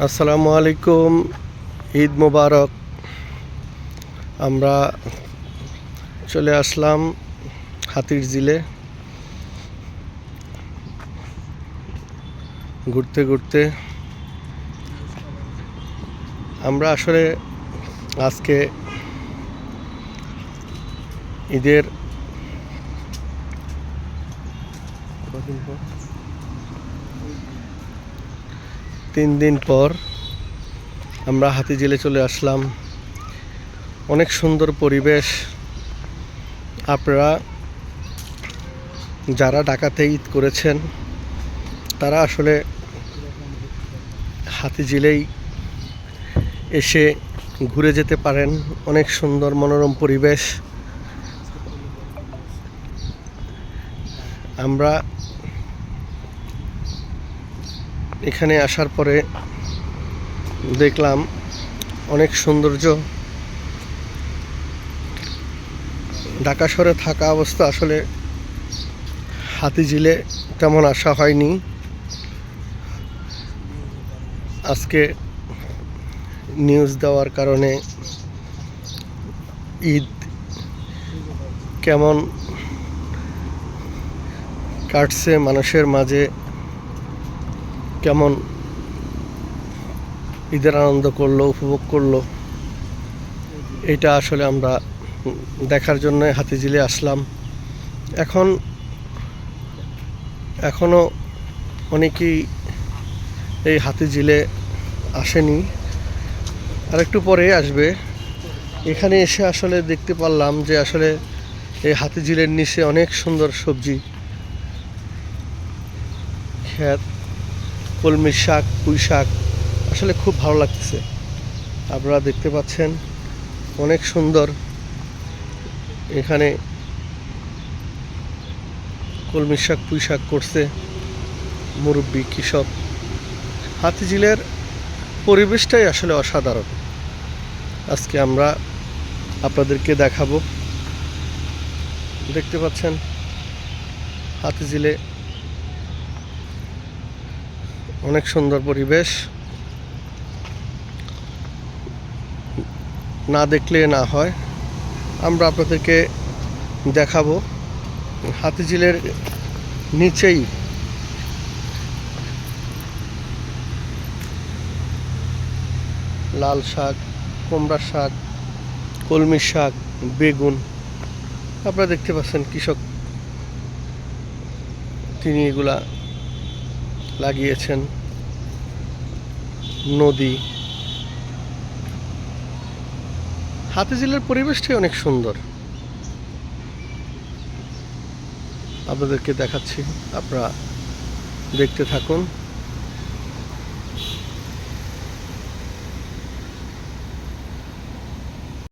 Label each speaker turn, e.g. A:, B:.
A: আসসালামু আলাইকুম, ঈদ মোবারক। আমরা চলে আসলাম হাতির জিলে ঘুরতে ঘুরতে। আমরা আসলে আজকে ঈদের কদিন পর তিন দিন পর আমরা হাতিঝিলে চলে আসলাম। অনেক সুন্দর পরিবেশ। আপনারা যারা ঢাকাতে ঈদ করেছেন, তারা আসলে হাতিঝিলেই এসে ঘুরে যেতে পারেন। অনেক সুন্দর মনোরম পরিবেশ। আমরা এখানে আসার পরে দেখলাম অনেক সৌন্দর্য। ঢাকা শহরে থাকা অবস্থা আসলে হাতিঝিলে তেমন আসা হয়নি। আজকে নিউজ দেওয়ার কারণে ঈদ কেমন কাটছে মানুষের মাঝে কেমন? ঈদের আনন্দ করল, উপভোগ করল। এটা আসলে আমরা দেখার জন্য হাতিঝিলে আসলাম। এখন এখনও অনেকেই এই হাতিঝিলে আসেনি। আর একটু পরে আসবে। এখানে এসে আসলে দেখতে পারলাম যে আসলে এই হাতিঝিলের নিচে অনেক সুন্দর সবজি। ক্ষেত কলমির শাক, পুঁই শাক, আসলে খুব ভালো লাগতেছে। আপনারা দেখতে পাচ্ছেন, অনেক সুন্দর এখানে কলমির শাক, পুঁই শাক করছে মুরব্বী, কৃষক। হাতিঝিলের পরিবেশটাই আসলে অসাধারণ। আজকে আমরা আপনাদেরকে দেখাবো। দেখতে পাচ্ছেন, হাতিঝিলে অনেক সুন্দর পরিবেশ। না দেখলে না হয়। আমরা আপনাদেরকে দেখাবো। হাতিঝিলের নিচেই। লাল শাক, কুমড়া শাক, কলমি শাক, বেগুন। আপনারা দেখতে পাচ্ছেন কৃষক। তিনি এগুলা লাগিয়েছেন নদী। হাতিঝিলের পরিবেশটাই অনেক সুন্দর। আপনাদেরকে দেখাচ্ছি আপনারা দেখতে থাকুন।